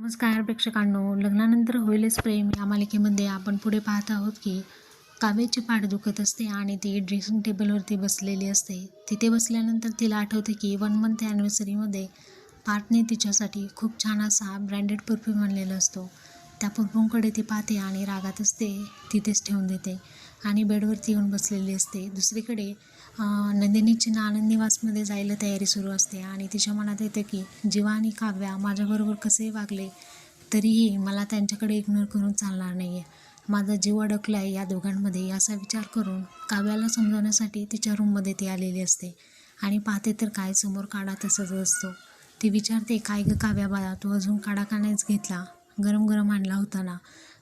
नमस्कार प्रेक्षकांनो. लग्नानंतर होईलच प्रेम. या मालिकेमध्ये आपण पुढे पाहत आहोत की काव्याची पाठ दुखत असते आणि ती ड्रेसिंग टेबलवरती बसलेली असते. तिथे बसल्यानंतर तिला आठवते की वन मंथ ॲनिव्हर्सरीमध्ये पार्थने तिच्यासाठी खूप छान असा ब्रँडेड परफ्यूम आणलेला असतो. त्या परफ्यूमकडे ती पाहते आणि रागात असते. तिथेच ठेवून देते आणि बेडवरती येऊन बसलेली असते. दुसरीकडे नंदिनीची आनंद निवासमध्ये जायला तयारी सुरू असते आणि तिच्या मनात येते की जीवा आणि काव्या माझ्याबरोबर कसे वागले तरीही मला त्यांच्याकडे इग्नोर करून चालणार नाही आहे माझा जीव अडकला आहे या दोघांमध्ये असा विचार करून काव्याला समजवण्यासाठी तिच्या रूममध्ये ती आलेली असते आणि पाहते तर काय समोर काढा तसंच असतो. ती विचारते काय गं काव्या बाळा तू अजून काढा का नाहीच घेतला? गरम गरम आणला होता ना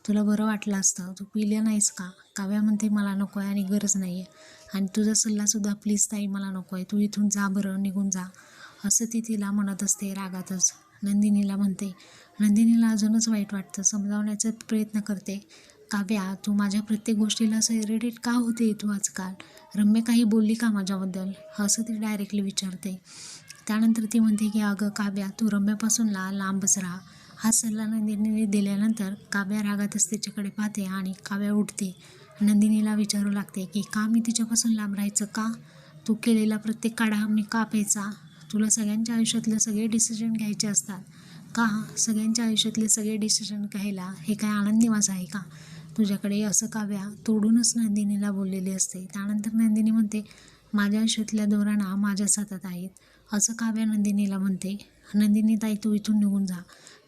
तुला बरं वाटलं असतं. तू पिलं नाहीस का? काव्या म्हणते मला नको आहे आणि गरज नाही आहे आणि तुझा सल्लासुद्धा प्लीज ताई मला नको आहे तू इथून जा बरं निघून जा. असं ती तिला म्हणत असते रागातच. नंदिनीला म्हणते नंदिनीला अजूनच वाईट वाटतं समजावण्याचा प्रयत्न करते. काव्या तू माझ्या प्रत्येक गोष्टीला असं इरिटेट का होते तू आजकाल? रम्य काही बोलली का माझ्याबद्दल? असं ती डायरेक्टली विचारते. त्यानंतर ती म्हणते की अगं काव्या तू रम्यापासून ला लांबच राहा. हा सल्ला नंदिनीने दिल्यानंतर काव्या रागातच तिच्याकडे पाहते आणि काव्या उठते. नंदिनीला विचारू लागते की का मी तिच्यापासून लांब राहायचं का? तू केलेला प्रत्येक काढा मी का प्यायचा? तुला सगळ्यांच्या आयुष्यातले सगळे डिसिजन घ्यायचे असतात. का सगळ्यांच्या आयुष्यातले सगळे डिसिजन घ्यायला हे काय आनंद निवास आहे का? तुझ्याकडे असं काव्या तोडूनच नंदिनीला बोललेली असते. त्यानंतर नंदिनी म्हणते माझ्या आयुष्यातल्या दोरांना माझ्या सातात आहेत. असं काव्या नंदिनीला म्हणते. नंदिनी ताई तू इथून निघून जा.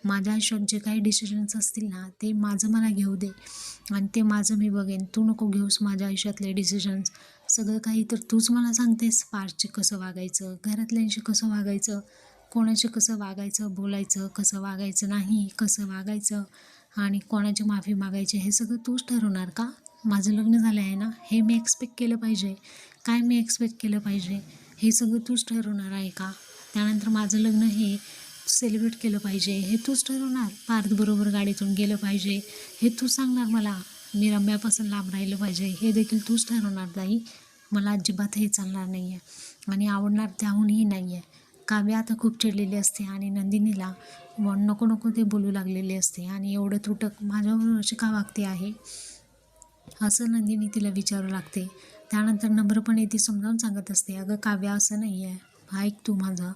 माझ्या आयुष्यात जे काही डिसिजन्स असतील ना ते माझं मला घेऊ दे. आणि ते माझं मी बघेन. तू नको घेऊस माझ्या आयुष्यातले डिसिजन्स सगळं काही तर तूच मला सांगतेस. पारचे कसं वागायचं? घरातल्यांशी कसं वागायचं? कोणाशी कसं वागायचं? बोलायचं? कसं वागायचं? नाही कसं वागायचं? आणि कोणाची माफी मागायची? हे सगळं तूच ठरवणार का? माझं लग्न झालं आहे ना? हे मी एक्सपेक्ट केलं पाहिजे. काय मी एक्सपेक्ट केलं पाहिजे? हे सगळं तूच ठरवणार आहे का? त्यानंतर माझं लग्न हे सेलिब्रेट केलं पाहिजे. हे तूच ठरवणार. पार्थबरोबर गाडीतून गेलं पाहिजे. हे तू सांगणार मला. मी रम्यापासून लांब राहिलं पाहिजे. हे देखील तूच ठरवणार ताई. मला अजिबात हे चालणार नाही आहे आणि आवडणार त्याहूनही नाही आहे काव्या आता खूप चिडलेली असते आणि नंदिनीला नको नको ते बोलू लागलेले असते. आणि एवढं तुटक माझ्याबरोबर अशी का वागते आहे? असं नंदिनी तिला विचारू लागते. त्यानंतर नम्रपणे ती समजावून सांगत असते. अगं काव्या असं नाही आहे ऐक तू माझं.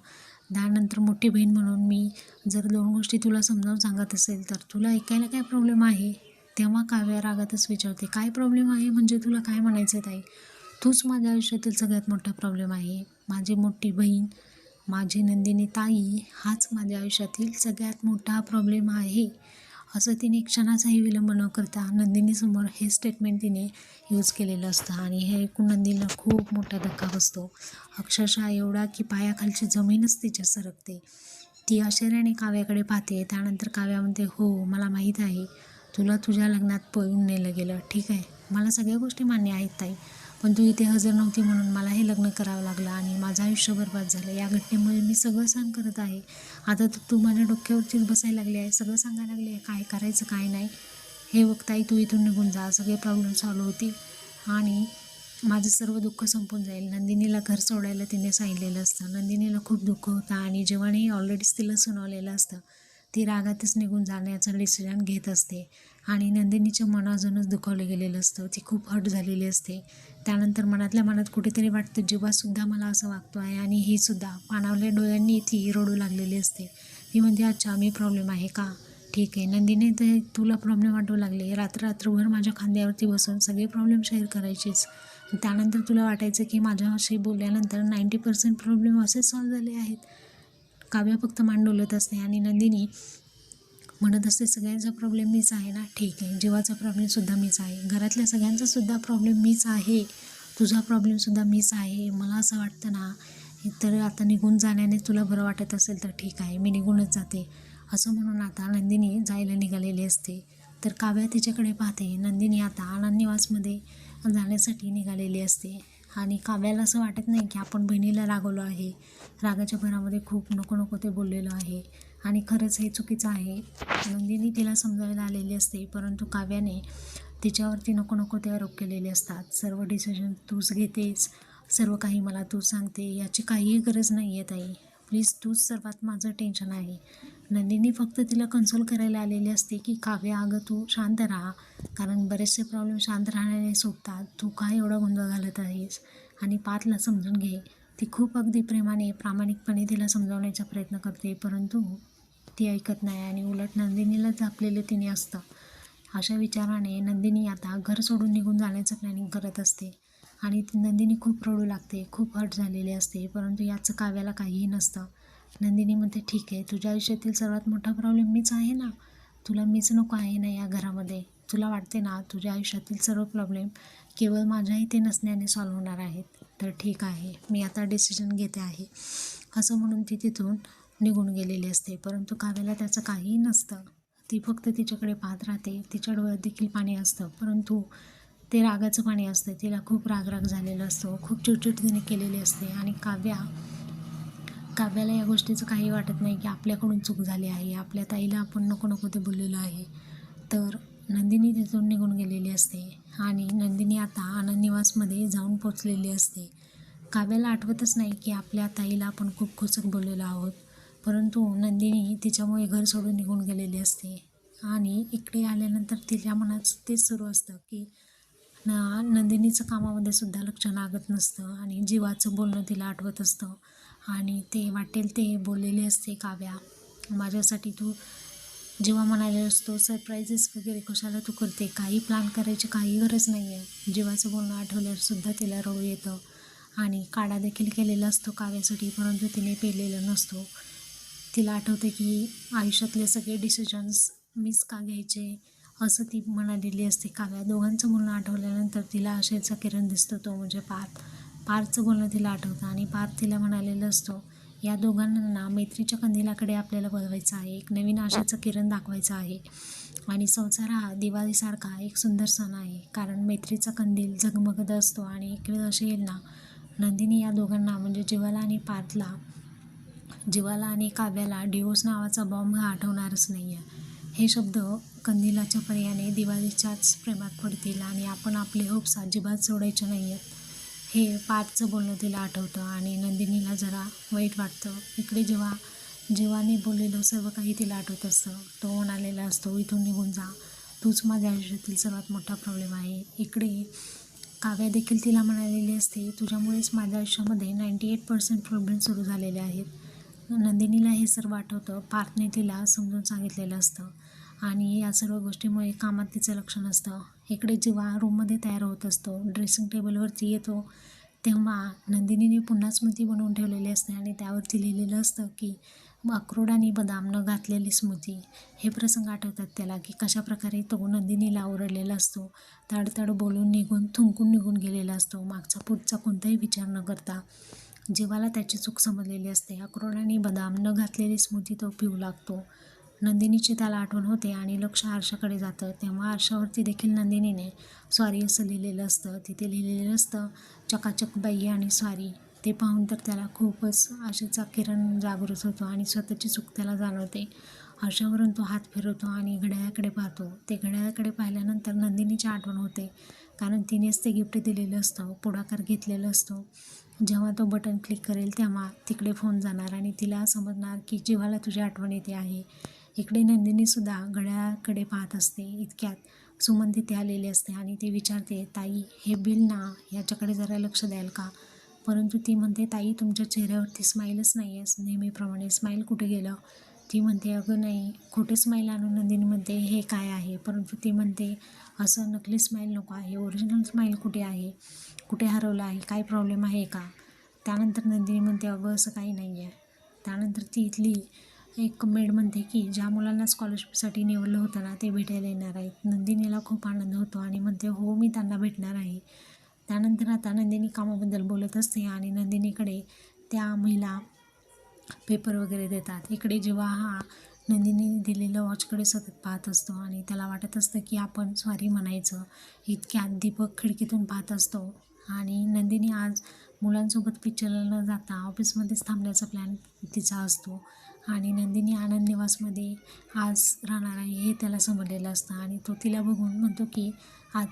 त्यानंतर मोठी बहीण म्हणून मी जर दोन गोष्टी तुला समजावून सांगत असेल तर तुला ऐकायला काय प्रॉब्लेम आहे? तेव्हा काव्या रागातच विचारते काय प्रॉब्लेम आहे? म्हणजे तुला काय म्हणायचं ताई? तूच माझ्या आयुष्यातील सगळ्यात मोठा प्रॉब्लेम आहे. माझी मोठी बहीण माझी नंदिनी ताई हाच माझ्या आयुष्यातील सगळ्यात मोठा प्रॉब्लेम आहे. असं तिने क्षणाचाही विलंब न करता नंदिनीसमोर हे स्टेटमेंट तिने यूज केलेलं असतं. आणि हे ऐकून नंदीला खूप मोठा धक्का बसतो. अक्षरशः एवढा की पायाखालची जमीनच तिच्या सरकते. ती आश्चर्याने काव्याकडे पाहते. त्यानंतर काव्या म्हणते हो मला माहीत आहे. तुला तुझ्या लग्नात पळून नेलं गेलं. ठीक आहे. मला सगळ्या गोष्टी मान्य आहेत ताई. पण तू इथे हजर नव्हती म्हणून मला हे लग्न करावं लागलं आणि माझं आयुष्य बरबाद झालं. या घटनेमुळे मी सगळं सहन करत आहे. आता तर तू माझ्या डोक्यावरतीच बसायला लागली आहे सगळं सांगायला लागली आहे काय करायचं काय नाही. हे बघ तू इथून निघून जा. सगळे प्रॉब्लेम सॉल्व्ह होतील. आणि माझं सर्व दुःख संपून जाईल. नंदिनीला घर सोडायला तिने सांगितलेलं असतं. नंदिनीला खूप दुःख होतं आणि जेव्हाही ऑलरेडीच तिला सुनावलेलं असतं. ती रागातच निघून जाण्याचं डिसिजन घेत असते. आणि नंदिनीच्या मन अजूनच दुखावलं गेलेलं असतं. ती खूप हट झालेली असते. त्यानंतर मनातल्या मनात कुठेतरी वाटतं जीवासुद्धा मला असं वागतो आहे आणि ही सुद्धा पाणावल्या डोळ्यांनी ती रडू लागलेली असते. ती म्हणते अच्छा मी प्रॉब्लेम आहे का? ठीक आहे. नंदिनी ते तुला प्रॉब्लेम वाटू लागले. रात्र रात्रभर माझ्या खांद्यावरती बसून सगळे प्रॉब्लेम शेअर करायचेच त्यानंतर तुला वाटायचं की माझ्याशी बोलल्यानंतर नाईंटी पर्सेंट प्रॉब्लेम असेच सॉल्व्ह झाले आहेत. काव्या फक्त मान डोलत असते आणि नंदिनी म्हणत असते सगळ्यांचा प्रॉब्लेम मीच आहे ना. ठीक आहे जीवाचा प्रॉब्लेमसुद्धा मीच आहे. घरातल्या सगळ्यांचा सुद्धा प्रॉब्लेम मीच आहे. तुझा प्रॉब्लेमसुद्धा मीच आहे. मला असं वाटतं ना तर आता निघून जाण्याने तुला बरं वाटत असेल तर ठीक आहे मी निघूनच जाते. असं म्हणून आता नंदिनी जायला निघालेली असते. तर काव्या तिच्याकडे पाहते. नंदिनी आता आनंद निवासमध्ये जाण्यासाठी निघालेली असते. आणि काव्याला असं वाटत नाही की आपण बहिणीला रागवलो आहे. रागाच्या भरामध्ये खूप नको नको ते बोललेलं आहे. आणि खरंच हे चुकीचं आहे. नंदिनी तिला समजायला आलेली असते परंतु काव्याने तिच्यावरती नको नको ते आरोप केलेले असतात. सर्व डिसिजन तूच घेतेस. सर्व काही मला तू सांगते. याची काहीही गरज नाही आहे ताई. प्लीज तूच सर्वात माझं टेन्शन आहे. नंदिनी फक्त तिला कन्सोल करायला आलेली असते की काव्या अगं तू शांत राहा. कारण बरेचसे प्रॉब्लेम शांत राहण्याने सोपतात. तू काय एवढा गोंधळ घालत आहेस? आणि पाथला समजून घे. ती खूप अगदी प्रेमाने प्रामाणिकपणे तिला समजावण्याचा प्रयत्न करते. परंतु ती ऐकत नाही आणि उलट नंदिनीला झापलेलं तिने असतं. अशा विचाराने नंदिनी आता घर सोडून निघून जाण्याचं प्लॅनिंग करत असते. आणि ती नंदिनी खूप रडू लागते खूप हट झालेली असते परंतु याचं काव्याला काहीही नसतं. नंदिनी म्हणते ठीक आहे तुझ्या आयुष्यातील सर्वात मोठा प्रॉब्लेम मीच आहे ना? तुला मीच नको आहे ना या घरामध्ये? तुला वाटते ना तुझ्या आयुष्यातील सर्व प्रॉब्लेम केवळ माझ्या इथे नसण्याने सॉल्व्ह होणार आहेत? तर ठीक आहे मी आता डिसिजन घेते आहे. असं म्हणून ती तिथून निघून गेलेली असते परंतु काव्याला त्याचं काहीही नसतं. ती फक्त तिच्याकडे पाहत राहते. तिच्या डोळ्यात देखील पाणी असतं परंतु ते रागाचं पाणी असतं तिला खूप राग राग झालेला असतो खूप चिडचिड तिने केलेली असते आणि काव्या काव्याला या गोष्टीचं काही वाटत नाही की आपल्याकडून चूक झाली आहे आपल्या ताईला आपण नको नको ते बोललेलो आहे. तर नंदिनी तिथून निघून गेलेली असते आणि नंदिनी आता आनंद निवासमध्ये जाऊन पोचलेली असते. काव्याला आठवतच नाही की आपल्या ताईला आपण खूप खुचक बोललेलो आहोत परंतु नंदिनी तिच्यामुळे घर सोडून निघून गेलेली असते. आणि इकडे आल्यानंतर तिच्या मनात तेच सुरू असतं की नंदिनीचं कामामध्ये सुद्धा लक्ष लागत नसतं आणि जीवाचं बोलणं तिला आठवत असतं. आणि ते वाटेल ते बोललेले असते काव्या. माझ्यासाठी तू जेव्हा म्हणाले असतो सरप्राईजेस वगैरे कशाला तू करते? काही प्लॅन करायची काही गरज नाही आहे जीवाचं बोलणं आठवल्यावरसुद्धा तिला रडू येतं. आणि काढा देखील केलेला असतो काव्यासाठी परंतु तिने पेलेलं नसतो. तिला आठवते की आयुष्यातले सगळे डिसिजन्स मीच का घ्यायचे? असं ती म्हणालेली असते. काव्या दोघांचं बोलणं आठवल्यानंतर तिला आशेचा किरण दिसतो तो म्हणजे पार्थ. पार्थचं बोलणं तिला आठवतं आणि पार्थ तिला म्हणालेलं असतो या दोघांना मैत्रीच्या कंदिलाकडे आपल्याला वळवायचं आहे. एक नवीन आशेचं किरण दाखवायचं आहे. आणि संसार हा दिवाळीसारखा एक सुंदर सण आहे. कारण मैत्रीचा कंदील झगमगत असतो आणि एक वेळ असे येईल ना नंदिनी या दोघांना म्हणजे जीवाला आणि पार्थला जीवाला आणि काव्याला डिओस नावाचा बॉम्ब हा आठवणारच नाही आहे हे शब्द कंदिलाच्या पर्यायाने दिवाळीच्याच प्रेमात पडतील आणि आपण आपले होप्स अजिबात सोडायचे नाही आहेत हे पाठचं बोलणं तिला आठवतं आणि नंदिनीला जरा वाईट वाटतं. इकडे जेव्हा जीवाने बोललेलं सर्व काही तिला आठवत असतं तो म्हणालेला असतो इथून निघून जा. तूच माझ्या आयुष्यातील सर्वात मोठा प्रॉब्लेम आहे. इकडे काव्या देखील तिला म्हणालेली असते तुझ्यामुळेच माझ्या आयुष्यामध्ये नाईंटी एट पर्सेंट प्रॉब्लेम सुरू झालेले आहेत. नंदिनीला हे सर्व आठवतं. पार्थने तिला समजून सांगितलेलं असतं. आणि या सर्व गोष्टीमुळे कामात तिचं लक्ष नसतं इकडे जेव्हा रूममध्ये तयार होत असतो ड्रेसिंग टेबलवरती येतो तेव्हा नंदिनीने पुन्हा स्मृती बनवून ठेवलेली असते आणि त्यावरती लिहिलेलं असतं की अक्रोड आणि बदाम न घातलेली स्मृती हे प्रसंग आठवतात त्याला की कशाप्रकारे तो नंदिनीला ओरडलेला असतो. ताडताड बोलून निघून थुंकून निघून गेलेला असतो. मागचा पुढचा कोणताही विचार न करता जीवाला त्याची चूक समजलेली असते. अक्रोड आणि बदाम न घातलेली स्मृती तो पिऊ लागतो. नंदिनीची त्याला आठवण होते आणि लक्ष आरशाकडे जातं. तेव्हा आरशावरती देखील नंदिनीने स्वारी असं लिहिलेलं असतं. तिथे लिहिलेलं असतं चकाचक बाई आणि स्वारी. ते पाहून तर त्याला खूपच आशेचा किरण जागृत होतो आणि स्वतःची चूक त्याला जाणवते. आरशावरून तो हात फिरवतो आणि घड्याळाकडे पाहतो. ते घड्याळाकडे पाहिल्यानंतर नंदिनीची आठवण होते कारण तिनेच ते गिफ्ट दिलेलं असतं पुढाकार घेतलेलं असतो. जेव्हा तो बटन क्लिक करेल तेव्हा तिकडे फोन जाणार आणि तिला समजणार की जीवाला तुझी आठवण येते आहे. इकडे नंदिनीसुद्धा घड्याळाकडे पाहत असते इतक्यात सुमन तिथे आलेली असते आणि ती विचारते ताई हे बिल ना याच्याकडे जरा लक्ष द्याल का? परंतु ती म्हणते ताई तुमच्या चेहऱ्यावरती स्माईलच नाही आहे नेहमीप्रमाणे स्माईल कुठे गेलं? ती म्हणते अगं नाही खोटे स्माईल आणून नंदिनी म्हणते हे काय आहे? परंतु ती म्हणते असं नकली स्माईल नको आहे ओरिजिनल स्माईल कुठे आहे? कुठे हरवलं आहे? काय प्रॉब्लेम आहे का? त्यानंतर नंदिनी म्हणते अगं असं काही नाही आहे त्यानंतर ती इथली एक मेड म्हणते की ज्या मुलांना स्कॉलरशिपसाठी निवडलं होतं ना ते भेटायला येणार आहेत. नंदिनीला खूप आनंद होतो आणि म्हणते हो मी त्यांना भेटणार आहे. त्यानंतर आता नंदिनी कामाबद्दल बोलत असते आणि नंदिनीकडे त्या महिला पेपर वगैरे देतात. इकडे जेव्हा हा नंदिनी दिलेलं वॉचकडे सतत पाहत असतो आणि त्याला वाटत असतं की आपण स्वारी म्हणायचं. इतक्यात दीपक खिडकीतून पाहत असतो आणि नंदिनी आज मुलांसोबत पिक्चरला न जाता ऑफिसमध्येच थांबण्याचा प्लॅन तिचा असतो. आणि नंदिनी आनंद निवासमध्ये आज राहणार आहे हे त्याला समजलेलं असतं. आणि तो तिला बघून म्हणतो की आज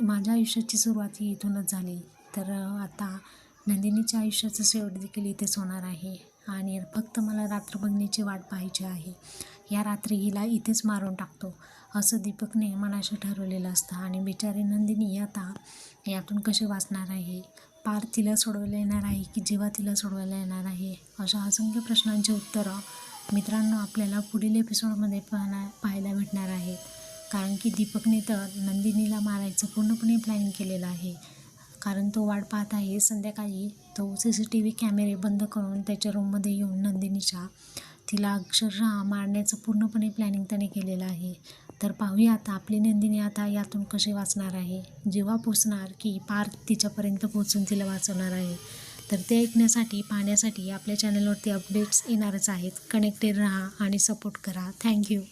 माझ्या आयुष्याची सुरुवात ही इथूनच झाली. तर आता नंदिनीच्या आयुष्याचं शेवट देखील इथेच होणार आहे. आणि फक्त मला रात्र बघण्याची वाट पाहायची आहे. या रात्री हिला इथेच मारून टाकतो. असं दीपकने मनाशी ठरवलेलं असतं. आणि बिचारी नंदिनी आता यातून कसे वाचणार आहे? पार तिला सोडवायला येणार आहे की जेव्हा तिला सोडवायला येणार आहे? अशा असंख्य प्रश्नांची उत्तरं मित्रांनो आपल्याला पुढील एपिसोडमध्ये पाहण्या पाहायला भेटणार आहेत. कारण की दीपकने तर नंदिनीला मारायचं पूर्णपणे प्लॅनिंग केलेलं आहे. कारण तो वाट पाहत आहे संध्याकाळी तो सी सी टी व्ही कॅमेरे बंद करून त्याच्या रूममध्ये येऊन नंदिनीच्या तिला अक्षरशः मारण्याचं पूर्णपणे प्लॅनिंग त्याने केलेलं आहे. तर पाहूया आता आपली नंदिनी आता यातून कशी वाचणार आहे. जेव्हा पोचणार की पार तिच्यापर्यंत पोचून तिला वाचवणार आहे. तर ते ऐकण्यासाठी पाहण्यासाठी आपल्या चॅनलवरती अपडेट्स येणारच आहेत. कनेक्टेड राहा आणि सपोर्ट करा. थँक्यू